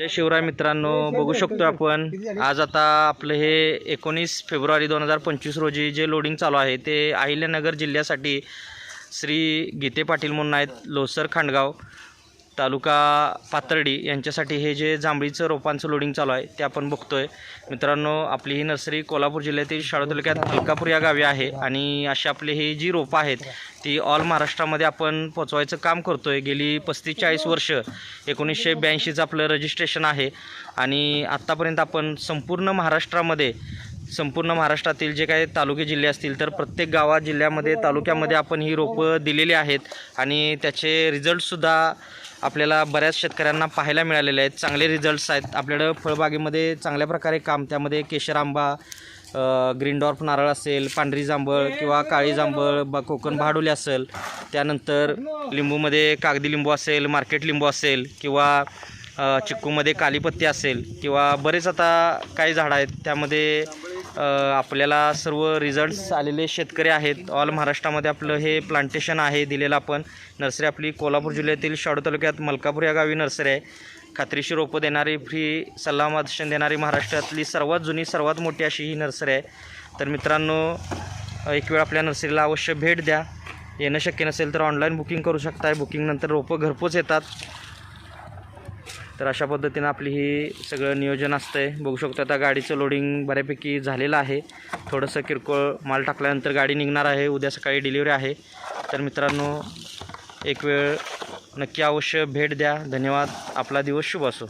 जय शिवराय मित्रांनो बघू शकतो आपण. आज आता आपलं हे एकोणीस फेब्रुवारी दोन हजार पंचवीस रोजी जे लोडिंग चालू आहे ते अहिल्यानगर जिल्ह्यासाठी श्री गीते पाटील म्हणून आहेत लोसर खांडगाव. तालुका पाथर्डी यांच्यासाठी हे जे जांभळीचं रोपांचं लोडिंग चालू आहे ते आपण बघतो आहे मित्रांनो आपली ही नर्सरी कोल्हापूर जिल्ह्यातील शाळा तालुक्यात अलकापूर या गावी आहे आणि अशी आपली ही जी रोपं आहेत ती ऑल महाराष्ट्रामध्ये आपण पोचवायचं काम करतो आहे गेली पस्तीस चाळीस वर्ष एकोणीसशे ब्याऐंशीचं आपलं रजिस्ट्रेशन आहे आणि आत्तापर्यंत आपण संपूर्ण महाराष्ट्रामध्ये संपूर्ण महाराष्ट्रातील जे काही तालुके जिल्हे असतील तर प्रत्येक गावात जिल्ह्यामध्ये तालुक्यामध्ये आपण ही रोपं दिलेली आहेत. आणि त्याचे रिझल्टसुद्धा आपल्याला बऱ्याच शेतकऱ्यांना पाहायला मिळालेले आहेत. चांगले रिझल्ट्स आहेत. आपल्याकडं फळबागेमध्ये चांगल्या प्रकारे काम त्यामध्ये केशर आंबा ग्रीनडॉर्फ नारळ असेल पांढरी जांभळ किंवा काळी जांभळ ब कोकण भाडुले असेल. त्यानंतर लिंबूमध्ये कागदी लिंबू असेल मार्केट लिंबू असेल किंवा चिक्कूमध्ये कालीपत्ती असेल किंवा बरेच आता काही झाडं आहेत. त्यामध्ये आपल्याला सर्व रिझल्ट्स आलेले शेतकरी आहेत. ऑल महाराष्ट्रामध्ये आपलं हे प्लांटेशन आहे दिलेलं आपण. नर्सरी आपली कोल्हापूर जिल्ह्यातील शाडू तालुक्यात मलकापूर या गावी नर्सरी आहे. खात्रीशी रोपं देणारी फ्री सल्ला मार्गदर्शन देणारी महाराष्ट्रातली सर्वात जुनी सर्वात मोठी अशी ही नर्सरी आहे. तर मित्रांनो एक वेळ आपल्या नर्सरीला अवश्य भेट द्या. येणं शक्य नसेल तर ऑनलाईन बुकिंग करू शकताय. बुकिंगनंतर रोपं घरपोच येतात. तर अशा पद्धतीनं आपली ही सगळं नियोजन असतं आहे बघू शकतो आता गाडीचं लोडिंग बऱ्यापैकी झालेलं आहे. थोडंसं किरकोळ माल टाकल्यानंतर गाडी निघणार आहे. उद्या सकाळी डिलिव्हरी आहे. तर मित्रांनो एक वेळ नक्की अवश्य भेट द्या. धन्यवाद. आपला दिवस शुभ असो.